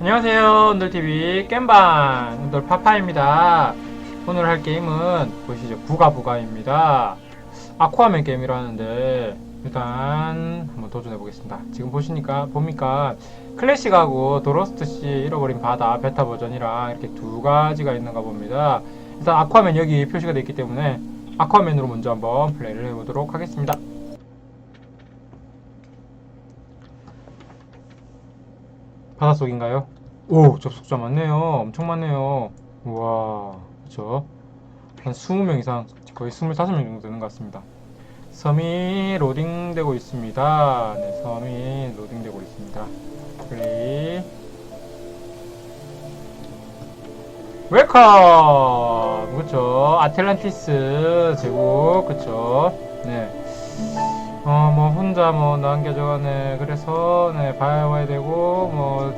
안녕하세요. 온돌TV 겜방 온돌 파파입니다. 오늘 할 게임은 보시죠. 부가부가입니다. 아쿠아맨 게임이라 하는데 일단 한번 도전해 보겠습니다. 지금 보시니까 보니까 클래식하고 도로스트시 잃어버린 바다 베타 버전이랑 이렇게 두 가지가 있는가 봅니다. 일단 아쿠아맨 여기 표시가 되어 있기 때문에 아쿠아맨으로 먼저 한번 플레이를 해보도록 하겠습니다. 바닷속인가요? 오 접속자 많네요. 엄청 많네요. 우와 그쵸? 한 20명 이상 거의 25명 정도 되는 것 같습니다. 섬이 로딩되고 있습니다. 네 섬이 로딩되고 있습니다. 플레이 웰컴! 그쵸? 아틀란티스 제국 그쵸? 네 혼자 뭐, 남겨져, 네, 그래서, 네, 봐야 되고, 뭐,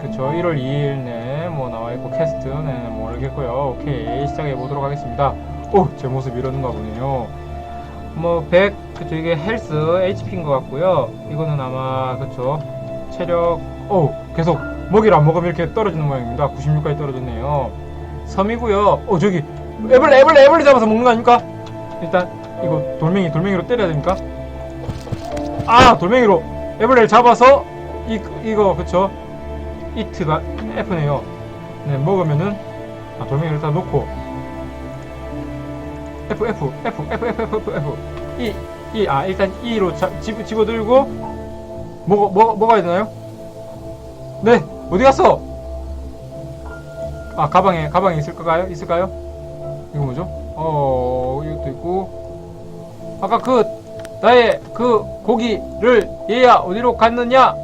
그쵸, 1월 2일, 네, 뭐, 나와 있고, 캐스트, 네, 모르겠고요 오케이, 시작해 보도록 하겠습니다. 오, 제 모습 이러는가 보네요. 뭐, 100, 그쵸, 이게 헬스, HP인 것 같고요 이거는 아마, 그쵸, 체력, 오, 계속, 먹이를 안 먹으면 이렇게 떨어지는 모양입니다. 96까지 떨어졌네요. 섬이고요 어, 저기, 애벌레, 애벌레, 애벌레 잡아서 먹는 거 아닙니까? 일단, 이거, 돌멩이, 돌멩이로 때려야 됩니까? 아 돌멩이로 에블레를 잡아서 이 이거 그쵸 이트가 F네요 네 먹으면은 아, 돌멩이를 다 놓고 F F F F F F F, F. E E 아 일단 E로 자, 집, 집어들고 먹어 먹, 먹어야 되나요? 네 어디 갔어? 아 가방에 가방에 있을까요? 있을까요? 이거 뭐죠? 어 이것도 있고 아까 그 나의 그 고기를 얘야 어디로 갔느냐?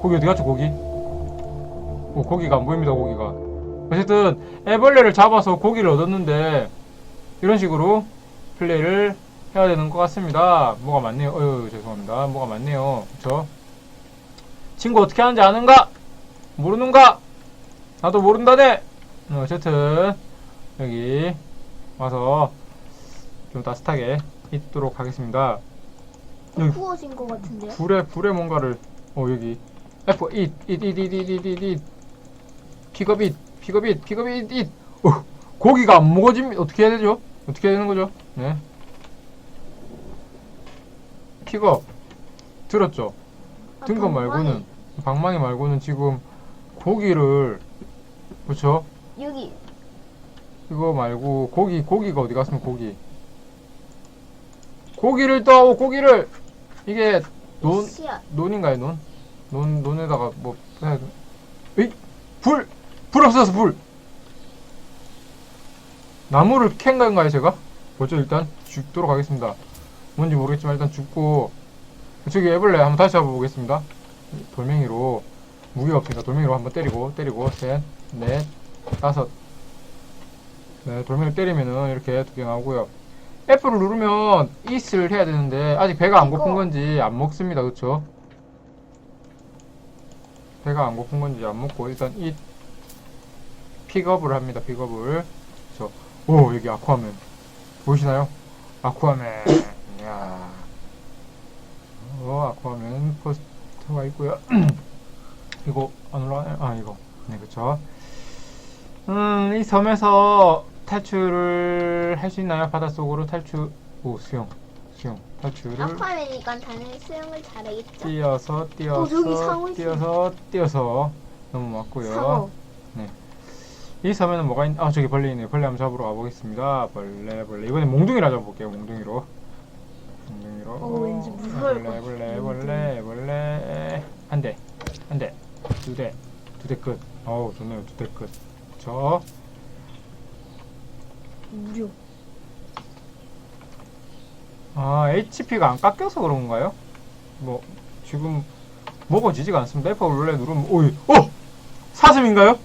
고기 어디 갔죠 고기? 오 고기가 안 보입니다 고기가. 어쨌든 애벌레를 잡아서 고기를 얻었는데 이런 식으로 플레이를 해야 되는 것 같습니다. 뭐가 많네요. 어휴 죄송합니다. 뭐가 많네요. 그쵸? 친구 어떻게 하는지 아는가? 모르는가? 나도 모른다네. 어, 어쨌든 여기 와서 좀 따뜻하게 있도록 하겠습니다. 여기 구워진 것 같은데요? 불에 불에 뭔가를 어 여기 F 픽업 잇 픽업 잇 픽업 잇잇 어, 고기가 안 먹어지면 어떻게 해야 되죠? 어떻게 해야 되는 거죠? 네 픽업 들었죠? 아, 든거 방망이. 말고는 방망이 말고는 지금 고기를 그렇죠? 여기 이거 말고 고기 고기가 어디 갔으면 고기 고기를 떠 고기를 이게 논 씨앗 논인가요 논? 논 논에다가 뭐 해야 돼? 에이 불! 불 없어서 불! 나무를 캔 건가요 제가? 먼저 일단 죽도록 하겠습니다 뭔지 모르겠지만 일단 죽고 저기 애벌레 한번 다시 잡아보겠습니다 돌멩이로 무기가 없으니까 돌멩이로 한번 때리고 때리고 셋넷 다섯 네 돌멩이를 때리면은 이렇게 두 개 나오고요 F를 누르면 it을 해야 되는데 아직 배가 안 고픈. 건지 안 먹습니다. 그쵸? 배가 안 고픈 건지 안 먹고 일단 이 픽업을 합니다. 픽업을. 그쵸? 오 여기 아쿠아맨. 보이시나요? 아쿠아맨. 이야. 어 아쿠아맨 포스터가 있고요. 이거 안 올라가네 아 이거. 네 그쵸? 음이 섬에서 탈출을 할 수 있나요? 바닷속으로 탈출 오 수영 수영 탈출을 아쿠아맨이니까 당연히 수영을 잘하겠죠? 뛰어서 뛰어서 어, 저기 상어 있어. 뛰어서 뛰어서 넘어왔고요. 상어 이 섬에는 뭐가 있? 아 저기 벌레 있네요. 벌레 한번 잡으러 가보겠습니다. 벌레 벌레 이번에 몽둥이라 잡아볼게요. 몽둥이로. 몽둥이로. 어, 왠지 무서울 벌레 것 벌레 같아. 벌레 벌레 한 대, 한 대, 두 대, 두 대 끝. 어우 좋네요. 두 대 끝. 저 무료. 아, HP가 안 깎여서 그런가요? 뭐, 지금 먹어지지가 않습니다. F 원래 누르면, 오이, 어! 사슴인가요?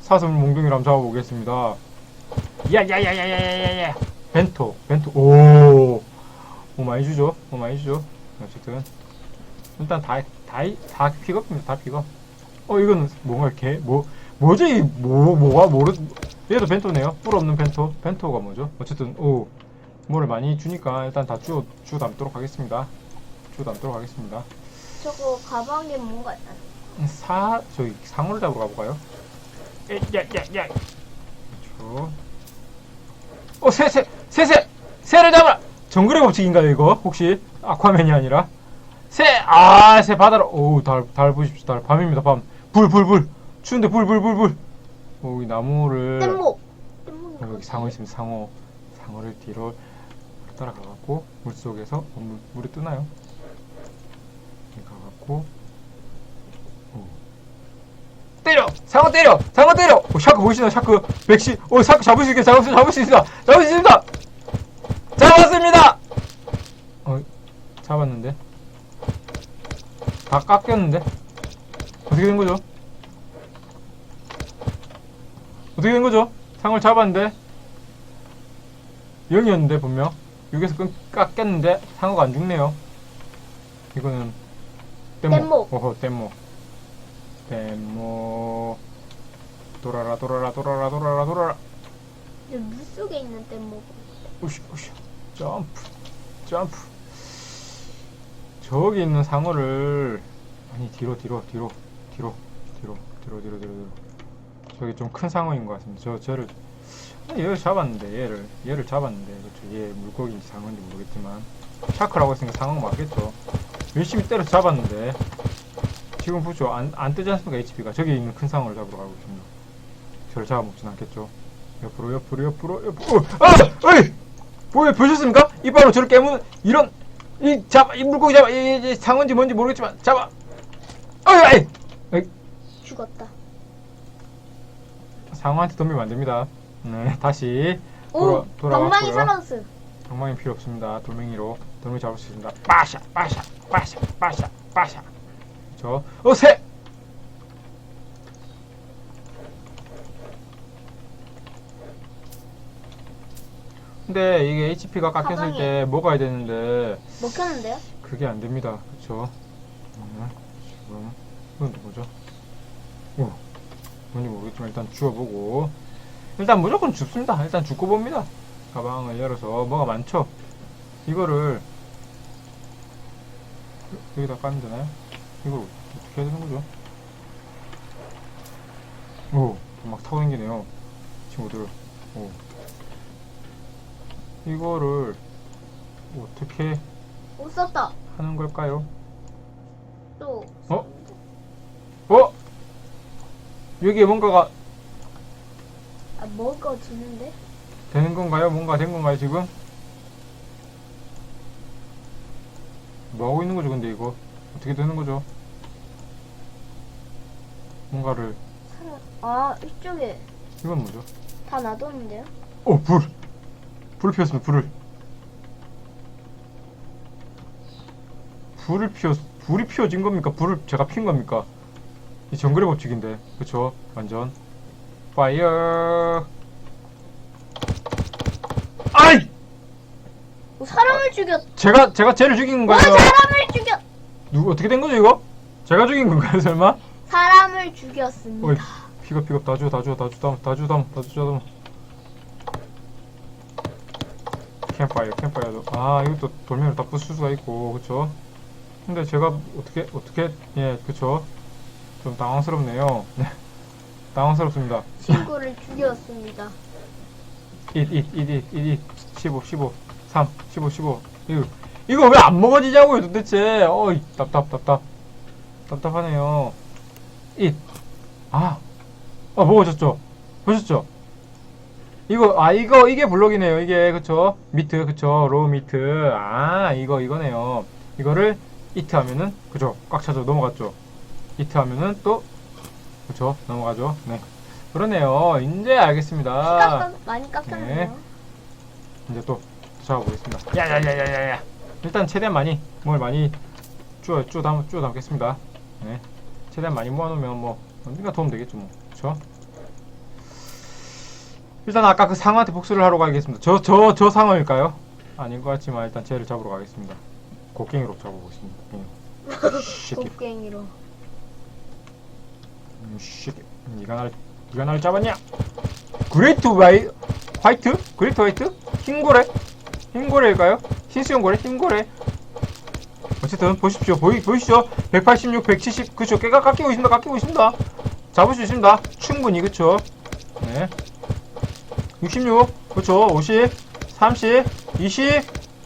사슴 몽둥이로 한번 잡아보겠습니다. 야, 야, 야, 야, 야, 야, 야, 야. 벤토, 벤토, 오. 오, 많이 주죠? 오, 많이 주죠? 어쨌든. 일단 다, 다, 다 픽업입니다. 다 픽업. 어, 이건 뭔가 개, 뭐, 뭐지? 뭐, 뭐가, 모르, 얘도 벤토네요. 뿔 없는 벤토. 벤토가 뭐죠? 어쨌든, 오. 뭐를 많이 주니까 일단 다 주워 주워 담도록 하겠습니다. 주워 담도록 하겠습니다. 저거 가방에 뭔가 사 저기 상어를 잡으러 가볼까요? 야야야야 그렇죠 어 새새 새새 새를 잡아라 정글의 법칙인가요 이거 혹시 아쿠아맨이 아니라 새아새 바다로 오달달 보십시오 달 밤입니다 밤 불 불 불 추운데 불 불 불 불 오이 나무를 뗏목. 어, 여기 상어 있으면 상어 상어를 뒤로 따라가갖고 물 속에서 어, 물, 물에 뜨나요? 여기 가갖고 오. 때려! 상어 때려! 상어 때려! 오, 샤크 보이시나요? 샤크. 백시. 오 샤크 잡을 수 있게 잡을 수 잡을 수 있습니다. 잡을 수 있습니다! 잡았습니다! 어 잡았는데? 다 깎였는데? 어떻게 된 거죠? 어떻게 된 거죠? 상을 잡았는데? 0이었는데 분명. 6에서 끈 깎였는데 상어가 안 죽네요. 이거는 뗏목. 어허 뗏목 뗏목 돌아라 돌아라 돌아라 돌아라 돌아라. 이제 물 속에 있는 뗏목. 우시 우시 점프 점프. 저기 있는 상어를 아니 뒤로 뒤로 뒤로 뒤로 뒤로 뒤로 뒤로 뒤로 뒤로 저기 좀큰 상어인 것 같습니다. 저 저를 아, 얘를 잡았는데 얘를 얘를 잡았는데 그렇죠. 얘 물고기인지 상어인지 모르겠지만 샤크라고 했으니까 상어 맞겠죠. 열심히 때려 잡았는데 지금 보죠 안, 안 뜨지 않습니까 HP가? 저기 있는 큰 상어를 잡으러 가고 있습니다. 저를 잡아먹진 않겠죠. 옆으로 옆으로 옆으로 옆으로. 어, 아! 어이! 보, 보셨습니까? 이빨로 저를 깨무는 이런 이 잡아 이 물고기 잡아 이, 이, 이 상어인지 뭔지 모르겠지만 잡아. 어이 아이! 죽었다. 상어한테 덤비면 안 됩니다 네 다시 오! 돌아- 방망이 돌아왔고요. 살았어. 방망이 필요 없습니다 돌멩이로 돌멩이 잡을 수 있습니다 빠샤 빠샤 빠샤 빠샤 빠샤 저 어 새 근데 이게 HP가 깎였을 사방에. 때 먹어야 되는데 먹혔는데요? 그게 안 됩니다. 그쵸? 음, 지금, 이건 또 뭐죠? 오, 뭔지 모르겠지만 일단 주워보고. 일단 무조건 줍습니다. 일단 죽고 봅니다. 가방을 열어서 뭐가 많죠? 이거를 여기다 까면 되나요? 이걸 어떻게 해야 되는 거죠? 오, 막 타고 다니네요. 친구들. 오. 이거를 어떻게 오, 썼다. 하는 걸까요? 또. 어? 어? 여기에 뭔가가 아, 먹을 거 주는데? 되는 건가요? 뭔가 된 건가요, 지금? 뭐 하고 있는 거죠, 근데 이거? 어떻게 되는 거죠? 뭔가를. 아, 이쪽에 이건 뭐죠? 다 놔뒀는데요? 오, 불! 불을 피웠습니다, 불을. 불을 피웠, 불이 피워진 겁니까? 불을 제가 핀 겁니까? 이 정글의 법칙인데, 그쵸? 완전. 파이어! 아이! 오, 사람을 죽였. 제가, 제가 쟤를 죽인 와, 건가요? 사람을 죽였. 누구, 어떻게 된 거죠, 이거? 제가 죽인 건가요, 설마? 사람을 죽였습니다. 어이, 피가 피가 다 줘, 다 줘, 다 줘, 다, 다 줘, 다, 다 줘, 다 줘. 캠파이어, 캠파이어도. 아, 이것도 돌멩이로 다 부술 수가 있고, 그쵸? 근데 제가 어떻게, 어떻게, 예, 그쵸? 좀 당황스럽네요. 네. 당황스럽습니다. 친구를 죽였습니다. 1, 1, 1, 1, 1, 2, 15, 15, 3, 15, 15. 이거, 이거 왜 안 먹어지냐고요, 도대체. 어이, 답답, 답답. 답답하네요. 1. 아, 어, 먹어졌죠? 보셨죠? 이거, 아, 이거, 이게 블록이네요. 이게, 그쵸? 미트, 그쵸? 로우 미트. 아, 이거, 이거네요. 이거를 이트 하면은, 그죠? 꽉 차죠? 넘어갔죠? 이트 하면은 또, 그쵸? 넘어가죠? 네. 그러네요. 이제 알겠습니다. 깎아, 많이 깎였네요. 네. 이제 또 잡아보겠습니다. 야야야야야야. 일단 최대한 많이 뭘 많이 쪼, 쪼 담, 쪼 담겠습니다. 네. 최대한 많이 모아놓으면 뭐 언젠가 도움 되겠죠 뭐. 그쵸? 일단 아까 그 상어한테 복수를 하러 가겠습니다. 저, 저, 저 상어일까요? 아닌 것 같지만 일단 쟤를 잡으러 가겠습니다. 곡괭이로 잡아보겠습니다. 곡괭이로. 음, 새끼. 니가 날, 니가 날 잡았냐? 그레이트 와이, 화이트? 그레이트 화이트? 흰 고래? 흰 고래일까요? 흰수염 고래? 흰 고래? 어, 어쨌든 보십시오. 보이 보이시죠? 186, 170 그쵸? 깨가 깎이고 있습니다. 깎이고 있습니다. 잡을 수 있습니다. 충분히 그쵸? 네. 66 그쵸? 50 30 20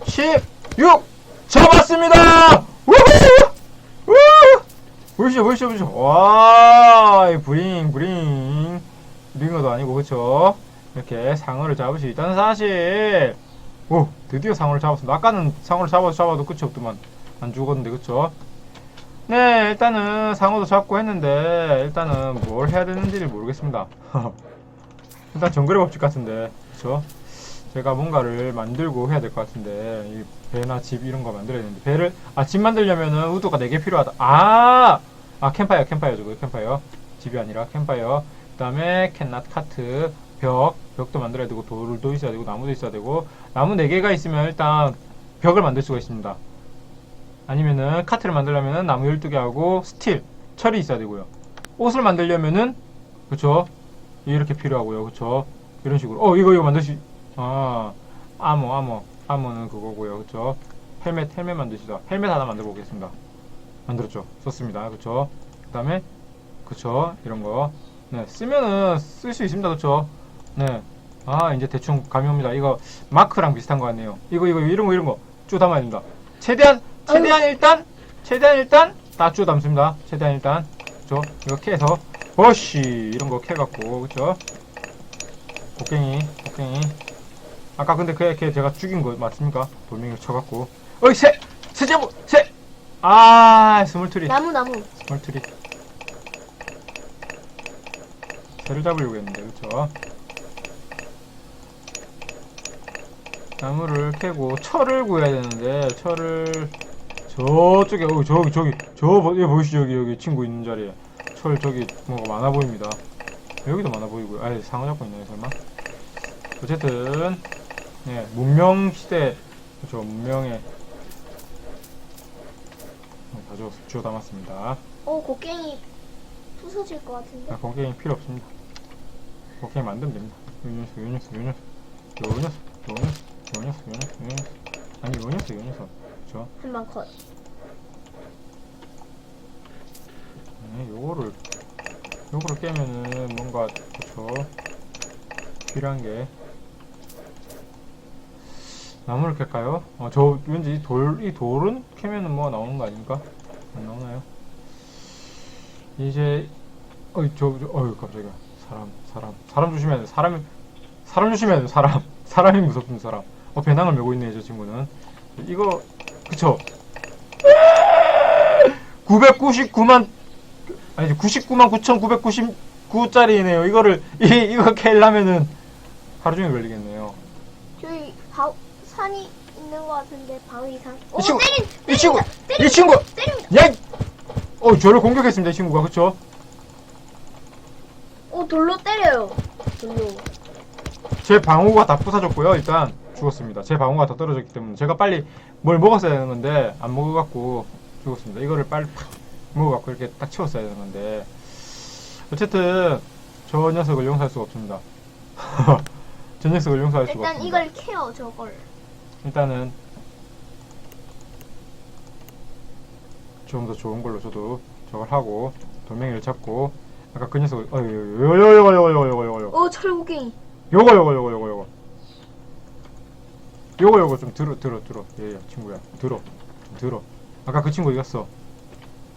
16 잡았습니다. 보이시죠? 보이시죠? 보이시죠? 와, 이 브링 브링 링어도 아니고 그쵸? 이렇게 상어를 잡을 수 있다는 사실. 오, 드디어 상어를 잡았습니다. 아까는 상어를 잡아도 잡아도 끝이 없더만. 안 죽었는데, 그쵸? 네, 일단은 상어도 잡고 했는데, 일단은 뭘 해야 되는지를 모르겠습니다. 일단 정글의 법칙 같은데, 그쵸? 제가 뭔가를 만들고 해야 될 것 같은데, 이 배나 집 이런 거 만들어야 되는데, 배를, 아, 집 만들려면은 우드가 4개 필요하다. 아! 아, 캠파이어, 캠파이어 저거, 캠파이어. 집이 아니라 캠파이어. 그 다음에 캔낫 카트, 벽, 벽도 만들어야 되고, 돌도 있어야 되고, 나무도 있어야 되고, 나무 4개가 있으면 일단 벽을 만들 수가 있습니다. 아니면은 카트를 만들려면은 나무 12개 하고, 스틸, 철이 있어야 되고요. 옷을 만들려면은, 그쵸? 이렇게 필요하고요. 그쵸? 이런 식으로. 어, 이거, 이거 만들 수, 아, 아모, 아모. 아모는 그거고요. 그쵸? 헬멧, 헬멧 만드시다. 헬멧 하나 만들어 보겠습니다. 만들었죠. 좋습니다. 그쵸? 그 다음에, 그쵸? 이런 거. 네, 쓰면은 쓸 수 있습니다. 그쵸? 네. 아, 이제 대충 감이 옵니다. 이거 마크랑 비슷한 거 같네요. 이거, 이거, 이런 거, 이런 거. 쭉 담아야 됩니다. 최대한, 최대한 일단, 최대한 일단, 다 쭉 담습니다. 최대한 일단. 그쵸? 이거 캐서, 버시! 이런 거 캐갖고, 그쵸? 곡괭이, 곡괭이. 아까 근데 걔, 걔 제가 죽인 거 맞습니까? 돌멩이를 쳐갖고. 어이, 새! 새제보! 새! 아, 스물트리. 나무 나무. 스몰트리. 새를 잡으려고 했는데 그쵸? 나무를 캐고 철을 구해야 되는데 철을 저쪽에 어 저기 저기 저 보- 여기 보이시죠? 여기 여기 친구 있는 자리에. 철 저기 뭐가 많아 보입니다. 여기도 많아 보이고요. 아예 상어 잡고 있나요 설마? 어쨌든 네 문명 시대 그쵸 문명의 주워, 주워 담았습니다 오 곡괭이 부서질 것 같은데. 아, 곡괭이 필요 없습니다. 곡괭이 만들면 됩니다. 요 녀석, 요 녀석, 요 녀석, 요 녀석, 요 녀석, 요 녀석, 요 녀석, 요 녀석. 아니, 요 녀석, 요 녀석. 그쵸? 한방 컷. 네, 요거를, 요거를 깨면은 뭔가, 그쵸? 필요한 게. 나무를 캘까요? 어, 저, 왠지 돌, 이 돌은 캐면은 뭐가 나오는 거 아닙니까? 안 나오나요? 이제, 어이, 저, 저 어이, 깜짝이야. 사람, 사람. 사람 조심해야 돼. 사람이, 사람 조심해야 돼, 사람. 사람이 무섭습니다, 사람. 어, 배낭을 메고 있네, 저 친구는. 이거, 그쵸? 999만, 아니, 99만 9,999짜리네요. 이거를, 이, 이거 캘려면은 하루 종일 걸리겠네요. 저기 바 산이 같은데 바위산. 오이 친구, 때린 이 친구, 때립니다. 이 친구! 때립니다. 야! 이- 어, 저를 공격했습니다, 이 친구가. 그쵸? 오 돌로 때려요. 돌로. 제 방어가 다 부서졌고요. 일단 죽었습니다. 제 방어가 다 떨어졌기 때문에 제가 빨리 뭘 먹었어야 되는 건데 안 먹어갖고 죽었습니다. 이거를 빨리 팍 먹어갖고 이렇게 딱 채웠어야 되는 건데 어쨌든 저 녀석을 용서할 수가 없습니다. 저 녀석을 용서할 수가 일단 없습니다. 이걸 캐어 저걸. 일단은 좀 더 좋은 걸로 저도 저걸 하고 돌멩이를 잡고 아까 그 녀석을 어이 요거 요거 요거 요거 요거 요거 요거 오 철곡갱이. 요거 요거 요거 요거 요거. 요거 요거 좀 들어 들어 들어. 예, 예 친구야. 들어 좀 들어. 아까 그 친구 어디 갔어.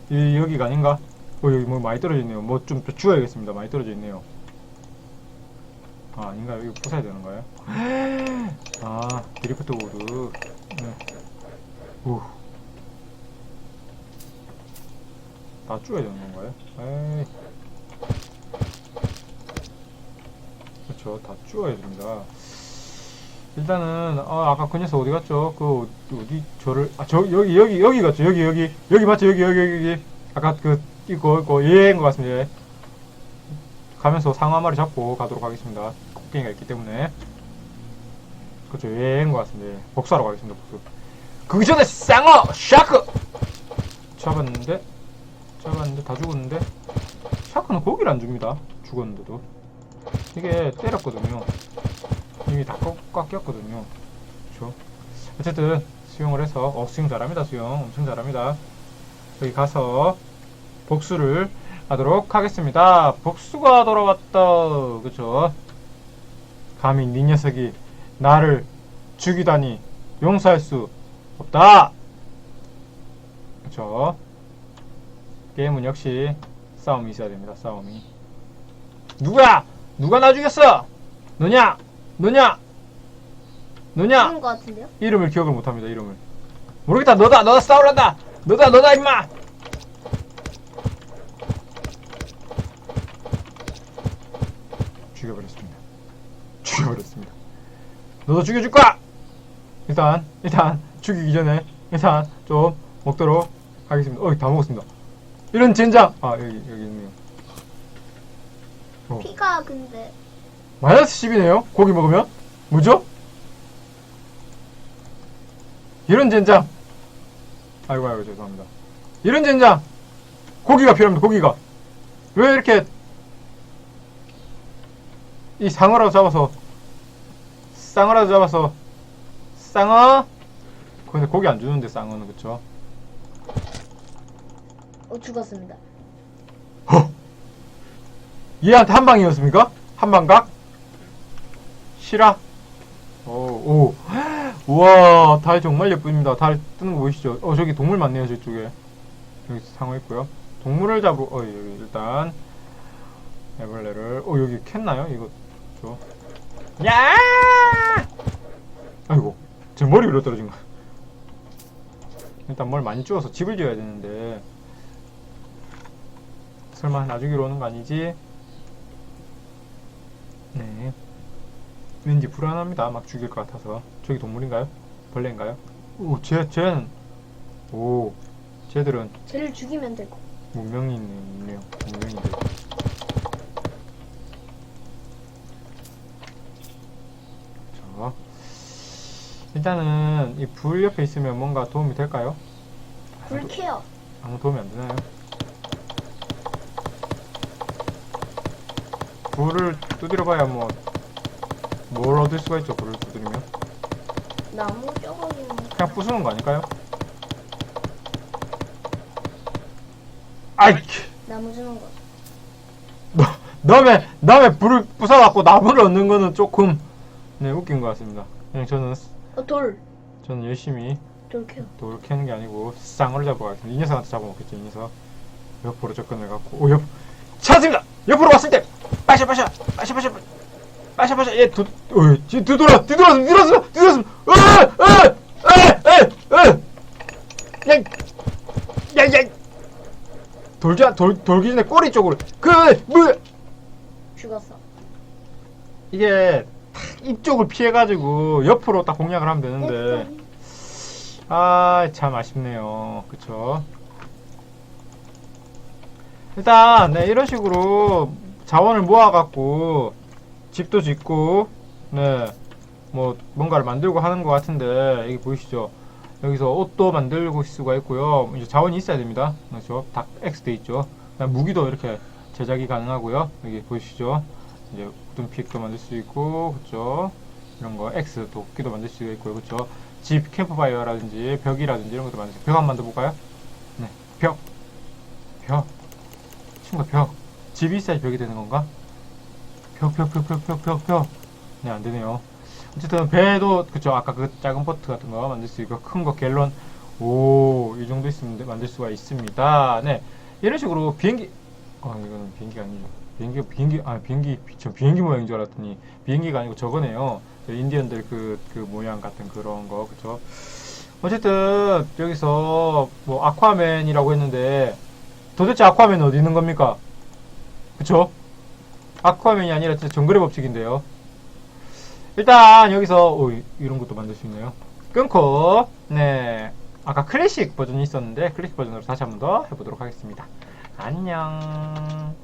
이 여기가 아닌가? 어 여기 뭐 많이 떨어져 있네요. 뭐 좀 주워야겠습니다. 많이 떨어져 있네요. 아 아닌가요 이거 부숴야 되는 거예요? 아 드리프트 보드. 네오 다 주워야 되는 건가요 에이 그렇죠. 다 주워야 됩니다. 일단은 아, 아까 그 녀석 어디 갔죠? 그 어디 저를 아 저 여기 여기 여기 갔죠? 여기 여기 여기 맞죠? 여기 여기 여기 아까 그 이거 이거 얘인 것 같습니다. 얘. 가면서 상어 한 마리 잡고 가도록 하겠습니다. 곡괭이가 있기 때문에 그렇죠. 얘인 것 같습니다. 얘. 복수하러 가겠습니다. 복수. 그 전에 쌍어 샤크 잡았는데 잡았는데 다 죽었는데 샤크는 고기를 안 줍니다. 죽었는데도. 이게 때렸거든요. 이미 다 꺾, 꺾였거든요. 그쵸? 어쨌든, 수영을 해서 어 수영 잘합니다 수영 엄청 잘합니다 여기 가서 복수를 하도록 하겠습니다 복수가 돌아왔다 그쵸 감히 네 녀석이 나를 죽이다니 용서할 수 없다 그쵸 게임은 역시 싸움이 있어야 됩니다 싸움이. 누구야 누가 나 죽였어? 너냐? 너냐? 너냐? 죽은 것 같은데요? 이름을 기억을 못합니다 이름을. 모르겠다 너다 너다 싸우란다. 너다 너다 임마! 죽여버렸습니다. 죽여버렸습니다. 너도 죽여줄 거야 일단 일단 죽이기 전에 일단 좀 먹도록 하겠습니다. 어이 다 먹었습니다 이런 젠장 아 여기 여기 있네요. 어. 피가 근데. 마이너스 10이네요? 고기 먹으면? 뭐죠? 이런 젠장 아이고 아이고 죄송합니다. 이런 젠장 고기가 필요합니다 고기가. 왜 이렇게 이 상어라도 잡아서 쌍어라도 잡아서 쌍어? 근데 고기 안 주는데 쌍어는 그쵸 어, 죽었습니다. 허! 얘한테 한 방이었습니까? 한 방각? 실화? 오, 오. 우와, 달 정말 예쁩니다. 달 뜨는 거 보이시죠? 어, 저기 동물 많네요, 저쪽에. 여기 상어 있고요. 동물을 잡으러, 어, 여기 일단, 애벌레를, 어, 여기 캤나요? 이거, 저. 야! 아이고, 제 머리 위로 떨어진 거. 일단 뭘 많이 주워서 집을 지어야 되는데, 설마 놔주기로 오는 거 아니지? 네. 왠지 불안합니다. 막 죽일 것 같아서. 저기 동물인가요? 벌레인가요? 오, 쟤, 쟤는, 오, 쟤들은 쟤를 죽이면 되고. 문명이 있네- 있네요. 문명인데. 자, 일단은 이 불 옆에 있으면 뭔가 도움이 될까요? 불 케어. 아무 도움이 안 되나요? 불을 두드려봐야 뭐, 뭘 얻을 수가 있죠, 불을 두드리면? 나무 쪼가리는 그냥 부수는 거 아닐까요? 아이! 나무 주는 거. 너, 남의, 남의 불을 부숴갖고 나무를 얻는 거는 조금, 네, 웃긴 것 같습니다. 그냥 저는, 어, 돌. 저는 열심히 돌 케어. 돌을 캐는 게 아니고, 쌍어를 잡으러 가겠습니다. 이 녀석한테 잡아먹겠죠, 이 녀석. 옆으로 접근해갖고, 오, 옆, 찾았습니다! 옆으로 왔을 때! 빠샤, 빠샤! 빠샤, 빠샤! 빠샤, 빠샤! 얘, 두, 어, 뒤, 뒤돌아! 뒤돌았어! 뒤돌았어! 뒤돌았어! 으! 으! 으! 으! 으! 야! 야, 야! 돌자, 돌, 돌기 전에 꼬리 쪽으로. 그, 뭐, 죽었어. 이게 탁 이쪽을 피해가지고 옆으로 딱 공략을 하면 되는데 아 참 아쉽네요 그쵸 일단 네 이런 식으로 자원을 모아갖고 집도 짓고 네 뭐 뭔가를 만들고 하는 것 같은데 여기 보이시죠? 여기서 옷도 만들고 수가 있고요. 이제 자원이 있어야 됩니다. 그렇죠? 닭 X 돼 있죠. 무기도 이렇게 제작이 가능하고요. 여기 보이시죠? 이제 우든 픽도 만들 수 있고 그쵸 이런 거 X 도끼도 만들 수 있고요. 그쵸 집 캠프파이어라든지 벽이라든지 이런 것도 만들 수 있고. 벽 한번 만들어 볼까요? 네 벽 벽. 친구 벽 집이 있어야 벽이 되는 건가? 벽 벽 벽 벽 벽 벽 벽 네 안 되네요. 어쨌든 배도 그쵸 아까 그 작은 보트 같은 거 만들 수 있고 큰 거 갤런. 오 이 정도 있으면 만들 수가 있습니다. 네. 이런 식으로 비행기 어 이거는 비행기가 아니죠. 비행기 비행기 아 비행기 저 비행기 모양인 줄 알았더니 비행기가 아니고 저거네요. 저 인디언들 그 그 모양 같은 그런 거 그쵸? 어쨌든 여기서 뭐 아쿠아맨이라고 했는데 도대체 아쿠아맨은 어디 있는 겁니까 그쵸? 아쿠아맨이 아니라 진짜 정글의 법칙인데요. 일단 여기서 오 이- 이런 것도 만들 수 있네요. 끊고 네. 아까 클래식 버전이 있었는데 클래식 버전으로 다시 한번 더 해보도록 하겠습니다. 안녕